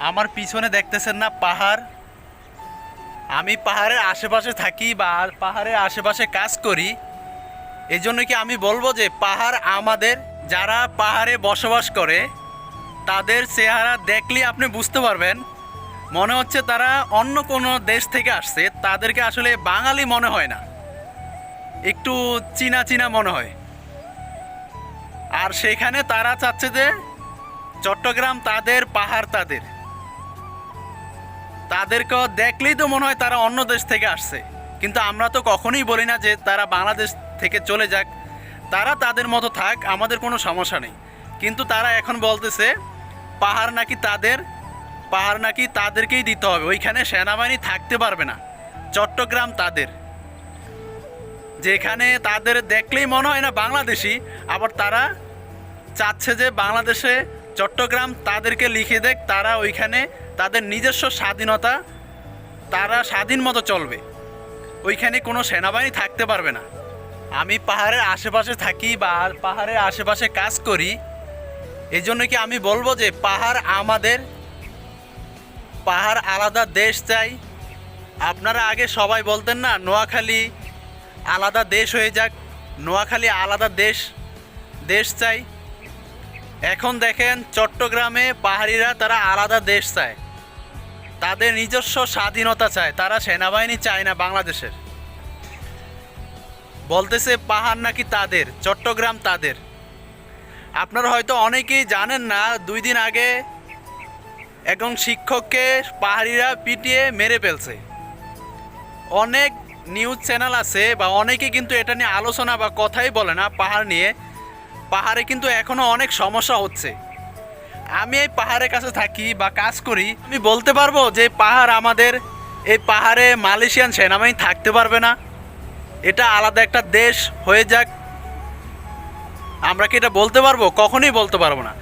আমার পিছনে দেখতেছেন না পাহাড়? আমি পাহাড়ের আশেপাশে থাকি বা পাহাড়ের আশেপাশে কাজ করি। এই জন্য কি আমি বলব যে পাহাড় আমাদের, যারা পাহাড়ে বসবাস করে, তাদের চেহারা দেখলে আপনি বুঝতে পারবেন। মনে হচ্ছে তারা অন্য কোনো দেশ থেকে আসছে, তাদেরকে আসলে বাঙালি মনে হয় না। একটু চীনা চীনা মনে হয়। আর সেখানে তারা চাচ্ছে যে চট্টগ্রাম তাদের, পাহাড় তাদের। তাদেরকেও দেখলেই তো মনে হয় তারা অন্য দেশ থেকে আসছে। কিন্তু আমরা তো কখনোই বলি না যে তারা বাংলাদেশ থেকে চলে যাক। তারা তাদের মতো থাক, আমাদের কোনো সমস্যা নেই। কিন্তু তারা এখন বলতেছে, পাহাড় নাকি তাদের, পাহাড় নাকি তাদেরকেই দিতে হবে। ওইখানে সেনাবাহিনী থাকতে পারবে না। চট্টগ্রাম তাদের। যেখানে তাদের দেখলেই মনে হয় না বাংলাদেশি, আবার তারা চাচ্ছে যে বাংলাদেশে চট্টগ্রাম তাদেরকে লিখে দেখ তারা ওইখানে তাদের নিজস্ব স্বাধীনতা, তারা স্বাধীন মতো চলবে। ওইখানে কোনো সেনাবাহিনী থাকতে পারবে না। আমি পাহাড়ের আশেপাশে থাকি বা পাহাড়ের আশেপাশে কাজ করি এই জন্য কি আমি বলব যে পাহাড় আমাদের, পাহাড় আলাদা দেশ চাই? আপনারা আগে সবাই বলতেন না, নোয়াখালী আলাদা দেশ হয়ে যাক, নোয়াখালী আলাদা দেশ দেশ চাই। এখন দেখেন চট্টগ্রামে পাহাড়িরা তারা আলাদা দেশ চায়। তাদের নিজস্ব স্বাধীনতা চায়। তারা সেনাবাহিনী চায় না বাংলাদেশের। বলতেছে পাহাড় নাকি তাদের, চট্টগ্রাম তাদের। আপনারা হয়তো অনেকেই জানেন না, দুই দিন আগে একজন শিক্ষককে পাহাড়িরা পিটিয়ে মেরে ফেলছে। অনেক নিউজ চ্যানেল আছে বা অনেকে কিন্তু এটা নিয়ে আলোচনা বা কথাই বলে না পাহাড় নিয়ে। পাহাড়ে কিন্তু এখনও অনেক সমস্যা হচ্ছে। আমি এই পাহাড়ের কাছে থাকি বা কাজ করি, আমি বলতে পারব যে পাহাড় আমাদের, এই পাহাড়ে মালয়েশিয়ান সেনাবাহিনী থাকতে পারবে না। এটা আলাদা একটা দেশ, হয়ে যাক। আমরা কি এটা বলতে পারব? কখনোই বলতে পারব না।